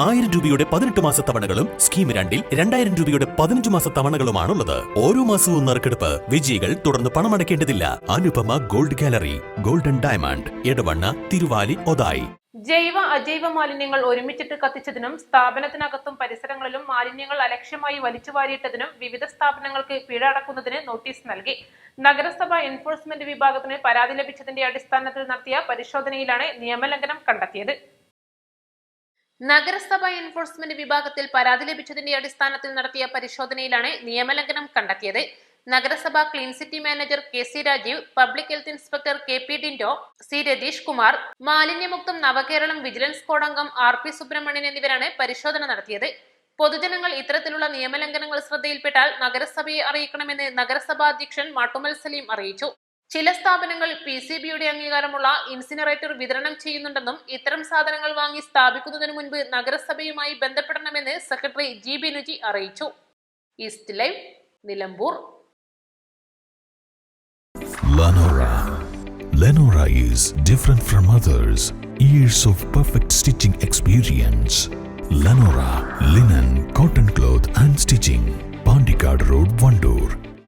ആയിരം രൂപയുടെ പതിനെട്ട് മാസ തവണകളും സ്കീം രണ്ടിൽ രണ്ടായിരം രൂപയുടെ പതിനഞ്ച് മാസ തവണകളുമാണുള്ളത്. ഓരോ മാസവും നറുക്കെടുപ്പ് വിജയികൾ തുടർന്ന് പണമടയ്ക്കേണ്ടതില്ല. Anupama gold gallery golden diamond Edavanna Thiruvali Othayi. ജൈവ അജൈവ മാലിന്യങ്ങൾ ഒരുമിച്ചിട്ട് കത്തിച്ചതിനും സ്ഥാപനത്തിനകത്തും പരിസരങ്ങളിലും മാലിന്യങ്ങൾ അലക്ഷ്യമായി വലിച്ചുവാരിയിട്ടതിനും വിവിധ സ്ഥാപനങ്ങൾക്ക് പിഴ അടക്കുന്നതിന് നോട്ടീസ് നൽകി. നഗരസഭ എൻഫോഴ്സ്മെന്റ് വിഭാഗത്തിന് പരാതി ലഭിച്ചതിന്റെ അടിസ്ഥാനത്തിൽ നടത്തിയ പരിശോധനയിലാണ് നിയമലംഘനം കണ്ടെത്തിയത്. നഗരസഭ എൻഫോഴ്സ്മെന്റ് വിഭാഗത്തിൽ പരാതി ലഭിച്ചതിന്റെ അടിസ്ഥാനത്തിൽ നടത്തിയ പരിശോധനയിലാണ് നിയമലംഘനം കണ്ടെത്തിയത്. നഗരസഭ clean city manager K C Rajeev public health inspector K P Dindo C Ratheesh Kumar മാലിന്യമുക്തം Navakeralam vigilance അംഗം ആർ പി സുബ്രഹ്മണ്യൻ എന്നിവരാണ് പരിശോധന നടത്തിയത്. പൊതുജനങ്ങൾ ഇത്തരത്തിലുള്ള നിയമലംഘനങ്ങൾ ശ്രദ്ധയിൽപ്പെട്ടാൽ നഗരസഭയെ അറിയിക്കണമെന്ന് നഗരസഭാ അധ്യക്ഷൻ മാട്ടുമൽ സലീം അറിയിച്ചു. ചില സ്ഥാപനങ്ങൾ പി സി ബിയുടെ അംഗീകാരമുള്ള ഇൻസിനറേറ്റർ വിതരണം ചെയ്യുന്നുണ്ടെന്നും ഇത്തരം സാധനങ്ങൾ വാങ്ങി സ്ഥാപിക്കുന്നതിനു മുൻപ് നഗരസഭയുമായി ബന്ധപ്പെടണമെന്ന് സെക്രട്ടറി ജി ബി രുചി അറിയിച്ചു ഈസ്റ്റ് ലൈവ് നിലമ്പൂർ ലനോറ is different from others. Years of perfect stitching experience. Lenora, linen, cotton cloth, and stitching.